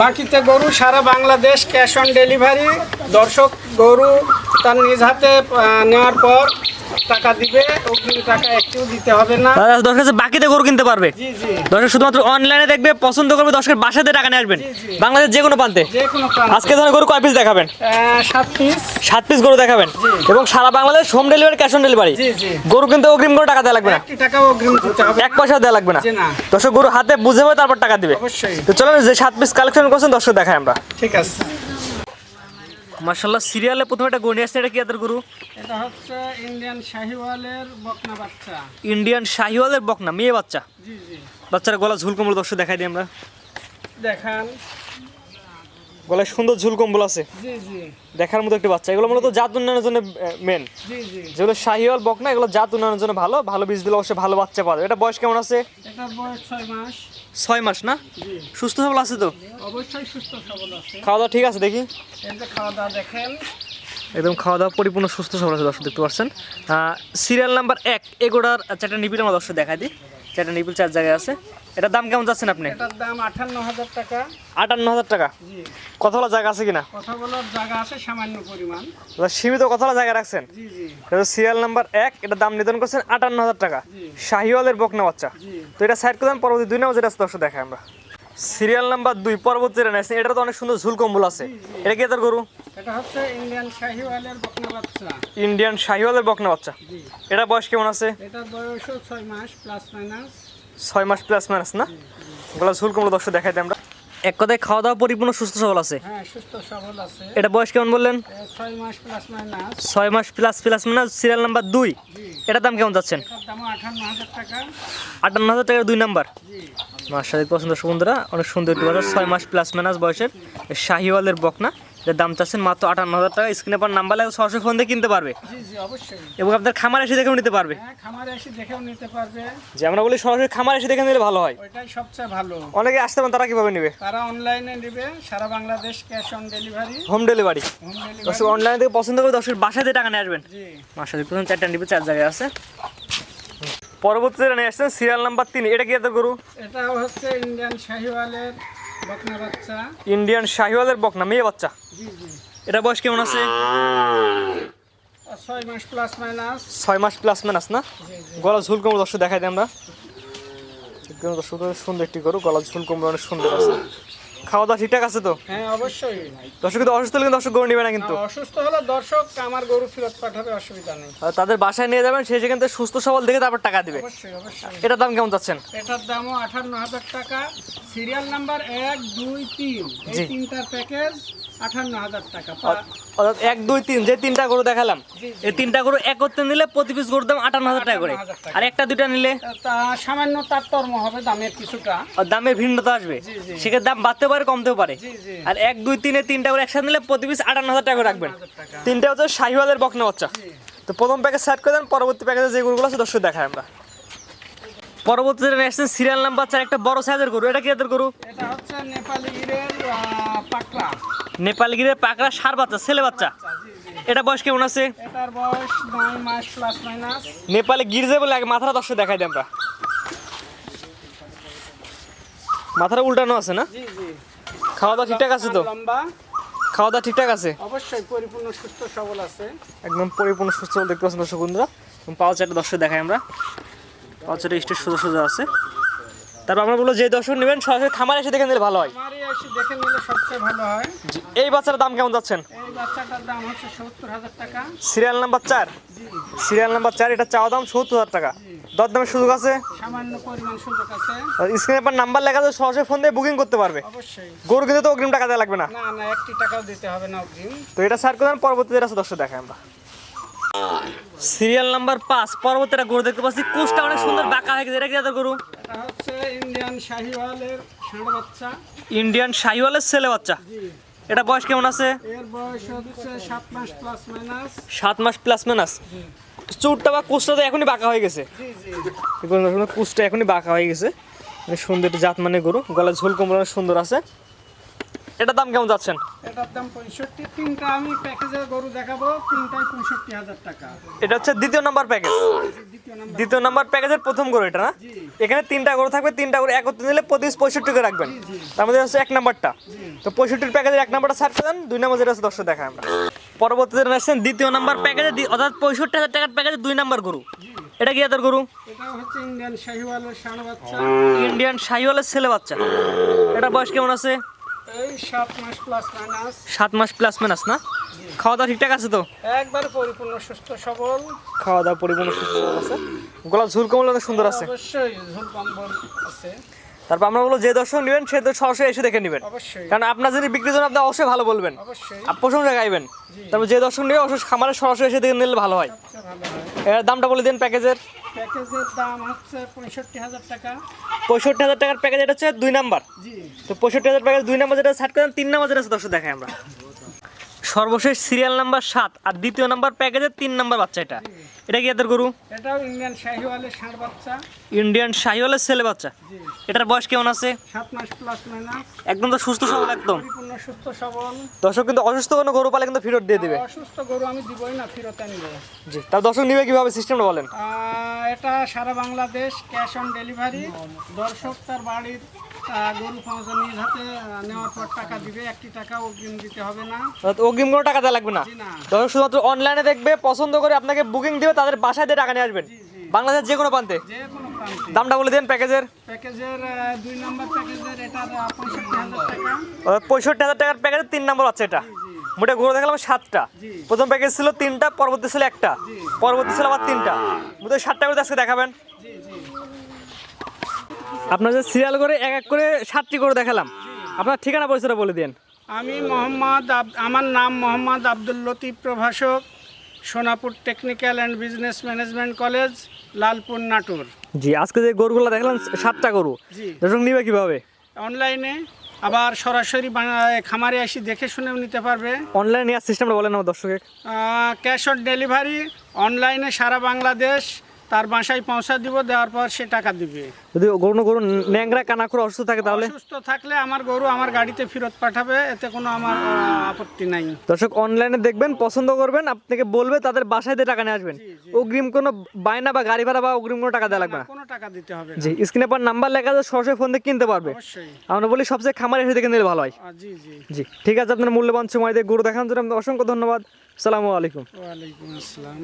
বাকিতে গরু সারা বাংলাদেশ ক্যাশ অন ডেলিভারি। দর্শক গরু তার নিজ হাতে নেওয়ার পর টাকা দিবে অগ্রিম টাকা একটু দিতে হবে না। দশ কাছে বাকিতে গরু কিনতে পারবে? দর্শক শুধুমাত্র অনলাইনে দেখবে পছন্দ করবে দর্শকের বাসাতে টাকা নিয়ে আসবেন। বাংলাদেশ যে কোনো প্রান্তে। আজকে গরু কয় পিস দেখাবেন? সাত পিস সাত পিস গরু দেখাবেন। এবং সারা Bangladesh home delivery cash on delivery গরু কিন্তু অগ্রিম টাকা দেওয়া লাগবে না। একটি অগ্রিম দিতে হবে এক পয়সা দেওয়া লাগবে না। দর্শক গরু হাতে বুঝে হবে তারপর টাকা দিবে। তো যে সাত পিস কালেকশন করছেন দর্শক দেখায় আমরা। ঠিক আছে। মার্শাল্লাহ সিরিয়ালে প্রথমে একটা গরু নিয়ে আসছে এটা কি আদার গরু? এটা হচ্ছে ইন্ডিয়ান শাহিওয়ালের বকনা বাচ্চা। ইন্ডিয়ান শাহিওয়ালের বকনা মেয়ে বাচ্চা। জি জি। বাচ্চার গলা ঝুল কম্বল দর্শক দেখাই দিই আমরা। দেখান। গলায় সুন্দর ঝুল কম্বল আছে। দেখার মতো একটি বাচ্চা। এগুলো মূলত জাত উন্নয়নের জন্য মেন যেগুলো শাহিওয়াল বকনা এগুলো জাত উন্নয়নের জন্য ভালো। ভালো বীজ দিলে অবশ্যই ভালো বাচ্চা পাওয়া যাবে এটা বয়স কেমন আছে? ছয় মাস। না? সুস্থ সবল আছে তো? অবশ্যই সুস্থ সবল আছে। খাওয়া দাওয়া ঠিক আছে দেখি। খাওয়া দাওয়া দেখেন। একদম খাওয়া দাওয়া পরিপূর্ণ সুস্থ সবল আছে দর্শক দেখতে পাচ্ছেন। সিরিয়াল নাম্বার এক এগোড়ার চারটা নিপিল আমার দর্শক দেখাই দিই। চারটা নিপিল চার জায়গায় আছে। এটার দাম কেমন যাচ্ছেন আপনি? এটার দাম আটান্ন হাজার টাকা। আটান্ন হাজার টাকা? জি। কতগুলো জায়গা আছে কিনা? কথা বলার জায়গা আছে সামান্য পরিমাণ। এবার সীমিত কতগুলো জায়গা রাখছেন? জি জি। এটা সিরিয়াল নাম্বার এক এটা দাম নির্ধারণ করছেন আটান্ন হাজার টাকা। জি। শাহিওয়ালের বকনা বাচ্চা। জি। তো এটা সাইড করে দেন পরবর্তী দুই নাম্বার যেটা আছে দর্শক দেখাই আমরা। সিরিয়াল নাম্বার দুই পরবর্তী যেটা নিয়েছেন এটা তো অনেক সুন্দর ঝুল কম্বল আছে। এটা কি তোর গরু? এটা হচ্ছে ইন্ডিয়ান শাহিওয়ালের বকনা বাচ্চা। ইন্ডিয়ান শাহিওয়ালের বকনা বাচ্চা। জি। এটা বয়স কেমন আছে? এটার বয়সও ছয় মাস প্লাস মাইনাস ছয় মাস প্লাস মাইনাস না? ওগুলো ঝুল কম্বল দর্শক দেখাই আমরা। এক কথায় খাওয়া দাওয়া পরিপূর্ণ সুস্থ সবল আছে? হ্যাঁ এটা বয়স কেমন বললেন? ছয় মাস প্লাস মাস প্লাস মাইনাস সিরিয়াল নাম্বার দুই। এটার দাম কেমন যাচ্ছেন? আটান্ন হাজার টাকা। টাকার দুই নাম্বার জি। মার্শাল পছন্দ সুন্দরা অনেক সুন্দর একটি ছয় মাস প্লাস মাইনাস বয়সের শাহিওয়ালের বকনা। দাম চাচ্ছেন মাত্র আটান্ন হাজার টাকা স্ক্রিনে পর নাম্বার লাগে সরাসরি ফোন দিয়ে কিনতে পারবে। এবং আপনার খামার এসে দেখেও নিতে পারবে। হ্যাঁ খামারে এসে দেখেও নিতে পারবে। যে আমরা বলি সরাসরি খামার এসে দেখে নিলে ভালো হয়। ওইটাই সবচেয়ে ভালো। অনেকে আসতে পারেন তারা কীভাবে নেবে? তারা অনলাইনে নেবে সারা Bangladesh cash on delivery home delivery দর্শক অনলাইন থেকে পছন্দ করে দর্শক বাসায় দিয়ে টাকা নিয়ে আসবেন। মাসা প্রথম চারটা নিবে চার জায়গায় আছে। পরবর্তীতে নিয়ে আসছেন সিরিয়াল নাম্বার তিন। এটা কি এত গরু? এটাও হচ্ছে ইন্ডিয়ান শাহিওয়ালের। ইন্ডিয়ান শাহিওয়ালের বকনা মেয়ে বাচ্চা। এটা বয়স কেমন আছে? ছয় মাস প্লাস মাইনাস না? গলা ঝুল কমল দর্শক দেখাই দিই আমরা। দর্শক সুন্দর একটি গরু গলা ঝুল কমল অনেক সুন্দর আছে। খাওয়া দাওয়া ঠিকঠাক আছে তো? হ্যাঁ অবশ্যই। দর্শক কিন্তু অসুস্থ হলে কিন্তু দর্শক গরু নেবে না কিন্তু। অসুস্থ হলে দর্শক আমার গরু ফেরত পাঠাবে অসুবিধা নেই। তাদের বাসায় নিয়ে যাবেন সেই সেখান থেকে সুস্থ সবল দেখে তারপর টাকা দিবে। অবশ্যই অবশ্যই। এটার দাম কেমন চাচ্ছেন? এটার দামও আঠান্ন হাজার টাকা। সিরিয়াল নাম্বার এক দুই তিন। এই তিনটার প্যাকেজ আঠান্ন হাজার টাকা অর্থাৎ এক দুই তিন যে তিনটা গরু দেখালাম এই তিনটা গরু একত্রে নিলে প্রতি পিস গরুর দাম আটান্ন হাজার টাকা করে। আর একটা দুইটা নিলে? সামান্য তারতম্য হবে দামের কিছুটা। আর দামের ভিন্নতা আসবে। সেক্ষেত্রে দাম বাড়তে পারে কমতেও পারে। আর এক দুই তিনে তিনটা করে একসাথে নিলে প্রতি পিস আটান্ন হাজার টাকা রাখবেন। তিনটা হচ্ছে শাহিওয়ালের বকনা বাচ্চা। তো প্রথম প্যাকেজ সেট করে দেন পরবর্তী প্যাকেজে যে গরুগুলো আছে দর্শক দেখায় আমরা। পরবর্তী যেটা সিরিয়াল নাম্বার চার একটা বড় সাইজের গরু। এটা কি এদের গরু? এটা হচ্ছে নেপালি পাকড়া নেপালি গিরে পাকড়া সার বাচ্চা ছেলে বাচ্চা। এটা বয়স কেমন আছে? এটার বয়স নয় মাস প্লাস মাইনাস নেপালে গির্জে বলে আগে মাথাটা দর্শক দেখাই দিই আমরা। মাথাটা উল্টানো আছে না? জি জি। খাওয়া দাওয়া ঠিকঠাক আছে তো? লম্বা। খাওয়া দাওয়া ঠিকঠাক আছে? অবশ্যই পরিপূর্ণ সুস্থ সবল আছে। একদম পরিপূর্ণ সুস্থ সবল দেখতে পাচ্ছেন দর্শক বন্ধুরা। পাওয়া চারটা দর্শক দেখাই আমরা। পাওয়া চারটা স্টেজ সোজা সোজা আছে। তারপর আমরা বলব যে দর্শক নেবেন সরাসরি খামার এসে দেখে নিলে ভালো হয়। দেখে নিলে সবচেয়ে ভালো হয়। এই বাচ্চার দাম কেমন যাচ্ছেন? এই বাচ্চাটার দাম হচ্ছে সত্তর হাজার টাকা। সিরিয়াল নাম্বার চার। সিরিয়াল নাম্বার চার এটা চাওয়া দাম সত্তর হাজার টাকা। দর দামের সুযোগ আছে? সামান্য পরিমাণ সুযোগ আছে। স্ক্রিনে পর নাম্বার লেখা আছে সরাসরি ফোন দিয়ে বুকিং করতে পারবে। অবশ্যই। গরু কিন্তু তো অগ্রিম টাকা দেওয়া লাগবে না। না না একটি টাকাও দিতে হবে না অগ্রিম। তো এটা সার করেন পরবর্তীতে আছে দর্শক দেখায় আমরা। সিরিয়াল নাম্বার পাঁচ পরবর্তীটা গরু দেখতে পাচ্ছি। কুচটা অনেক সুন্দর বাঁকা হয়ে গেছে। এটা কি জাতের গরু? ইন্ডিয়ান শাহিওয়ালের ষাঁড় বাচ্চা। ইন্ডিয়ান শাহিওয়ালের ছেলে বাচ্চা। এটা বয়স কেমন আছে? এর বয়স হচ্ছে সাত মাস প্লাস মাইনাস সাত মাস প্লাস মাইনাস চুটটা বা কুচটা তো এখনই বাঁকা হয়ে গেছে। জি কুচটা এখনই বাঁকা হয়ে গেছে। সুন্দর জাত মানে গরু। গলা ঝোল অনেক সুন্দর আছে। এটার দাম কেমন যাচ্ছেন? এটার দাম পঁয়ষট্টি। তিনটা আমি প্যাকেজে গরু দেখাবো তিনটাই পঁয়ষট্টি হাজার টাকা। এটা হচ্ছে দ্বিতীয় নাম্বার প্যাকেজ দ্বিতীয় নাম্বার প্যাকেজের প্রথম গরু এটা না? এখানে তিনটা গরু থাকবে তিনটা গরু একত্রে নিলে প্রতি পঁয়ষট্টি করে রাখবেন। তার মধ্যে হচ্ছে এক নাম্বারটা। তো পঁয়ষট্টির প্যাকেজের এক নাম্বারটা ছাড় দেন দুই নাম্বার যেটা আছে দর্শক দেখা আমরা। পরবর্তীতে আসছেন দ্বিতীয় নাম্বার প্যাকেজে অর্থাৎ পঁয়ষট্টি হাজার টাকার প্যাকেজে দুই নাম্বার গরু। এটা কি এদের গরু? এটা হচ্ছে ইন্ডিয়ান শাহিওয়ালের ষাঁড় বাচ্চা। ইন্ডিয়ান শাহিওয়ালের ছেলে বাচ্চা। এটা বয়স কেমন আছে? এই সাত মাস প্লাস মাইনাস সাত মাস প্লাস মাইনাস না? খাওয়া দাওয়া ঠিকঠাক আছে তো? একবার পরিপূর্ণ সুস্থ সবল। খাওয়া দাওয়া পরিপূর্ণ সুস্থ আছে। গলা ঝুল কমল সুন্দর আছে। অবশ্যই ঝুল কম্বল আছে। তারপর আমরা বলব যে দর্শক নেবেন সে তো সরাসরি এসে দেখে নেবেন। কারণ আপনার যদি বিক্রির জন্য আপনি অবশ্যই ভালো বলবেন। প্রশংসা গাইবেন। তারপর যে দর্শক নেবে অবশ্যই খামারে সরাসরি এসে দেখে নিলে ভালো হয়। এর দামটা বলে দিন প্যাকেজের। প্যাকেজের দাম হচ্ছে পঁয়ষট্টি হাজার টাকা। পঁয়ষট্টি হাজার টাকার প্যাকেজ এটা হচ্ছে দুই নাম্বার। তো পঁয়ষট্টি হাজার প্যাকেজ দুই নাম্বার যেটা সার্ট করেন তিন নাম্বার যেটা আছে দর্শক দেখায় আমরা। সর্বশেষ সিরিয়াল নাম্বার সাত আর দ্বিতীয় নাম্বার প্যাকেজের তিন নাম্বার বাচ্চা এটা। এটা কি এদের গরু? এটাও ইন্ডিয়ান শাহিওয়ালের ষাঁড় বাচ্চা। ইন্ডিয়ান শাহিওয়ালের ছেলে বাচ্চা। এটার বয়স কেমন আছে? সাত মাস প্লাস মাইনাস একদম তো সুস্থ সবল একদম। পরিপূর্ণ সুস্থ সবল। দর্শক কিন্তু অসুস্থ কোনো গরু পালে কিন্তু ফেরত দিয়ে দিবে। অসুস্থ গরু আমি দিবই না ফেরত আনব। জি তার দর্শক নিবে কীভাবে সিস্টেমটা বলেন? এটা সারা বাংলাদেশ ক্যাশ অন ডেলিভারি দর্শক তার বাড়ির গরু পৌঁছা নিজ হাতে নেওয়ার পর টাকা দিবে একটি টাকা অগ্রিম দিতে হবে না। অগ্রিম কোনো টাকা দেওয়া লাগবে না। দর্শক শুধুমাত্র অনলাইনে দেখবে পছন্দ করে আপনাকে বুকিং দিবে তাদের বাসায় দিয়ে টাকা নিয়ে আসবেন। বাংলাদেশের যে কোনো প্রান্তে। দামটা বলে দেন প্যাকেজের। প্যাকেজের দুই নম্বর প্যাকেজের আহ, পঁয়ষট্টি হাজার টাকা। পঁয়ষট্টি হাজার টাকার প্যাকেজের তিন নম্বর আছে এটা। মোটে গরু দেখালাম সাতটা। প্রথম প্যাকেজ ছিল তিনটা পরবর্তী ছিল একটা। পরবর্তী ছিল আবার তিনটা। মোটে সাতটা করে আজকে দেখাবেন। জি জি। আপনার যে সিরিয়াল করে এক এক করে সাতটি করে দেখালাম। আপনার ঠিকানা পরিচয়টা বলে দিন। আমি মোহাম্মদ আমার নাম মোহাম্মদ আব্দুল লতিফ প্রভাষক Sonapur technical and business management college Lalpur Natore. জি আজকে যে গরুগুলো দেখলাম সাতটা গরু। জি। দর্শক নিবে কীভাবে? অনলাইনে আবার সরাসরি খামারে এসে দেখে শুনেও নিতে পারবে। অনলাইন নেওয়ার সিস্টেমটা বলেন আমার দর্শকের। ক্যাশ অন ডেলিভারি অনলাইনে সারা বাংলাদেশ তার বাসায় পৌঁছা দিব দেওয়ার পর সে টাকা দিবে। যদি গরু গরু ন্যাংরা কানা করে অসুস্থ থাকে তাহলে? অসুস্থ থাকলে আমার গরু আমার গাড়িতে ফেরত পাঠাবে এতে কোনো আমার আপত্তি নাই। দর্শক অনলাইনে দেখবেন পছন্দ করবেন আপনাকে বলবে তাদের বাসায় দিয়ে টাকা নিয়ে আসবেন। অগ্রিম কোনো বায়না বা গাড়ি ভাড়া বা অগ্রিম কোনো টাকা দেওয়া লাগবে না। কোনো টাকা দিতে হবে জি স্ক্রিনে পর নাম্বার লেখা আছে সরাসরি ফোন দিয়ে কিনতে পারবে। অবশ্যই। আমরা বলি সবচেয়ে খামারে এসে দেখে নিলে ভালো হয়। জি জি। জি ঠিক আছে আপনার মূল্যবান সময় দিয়ে গরু দেখানোর জন্য অসংখ্য ধন্যবাদ। সালামু আলাইকুম। ওয়ালাইকুম আসসালাম।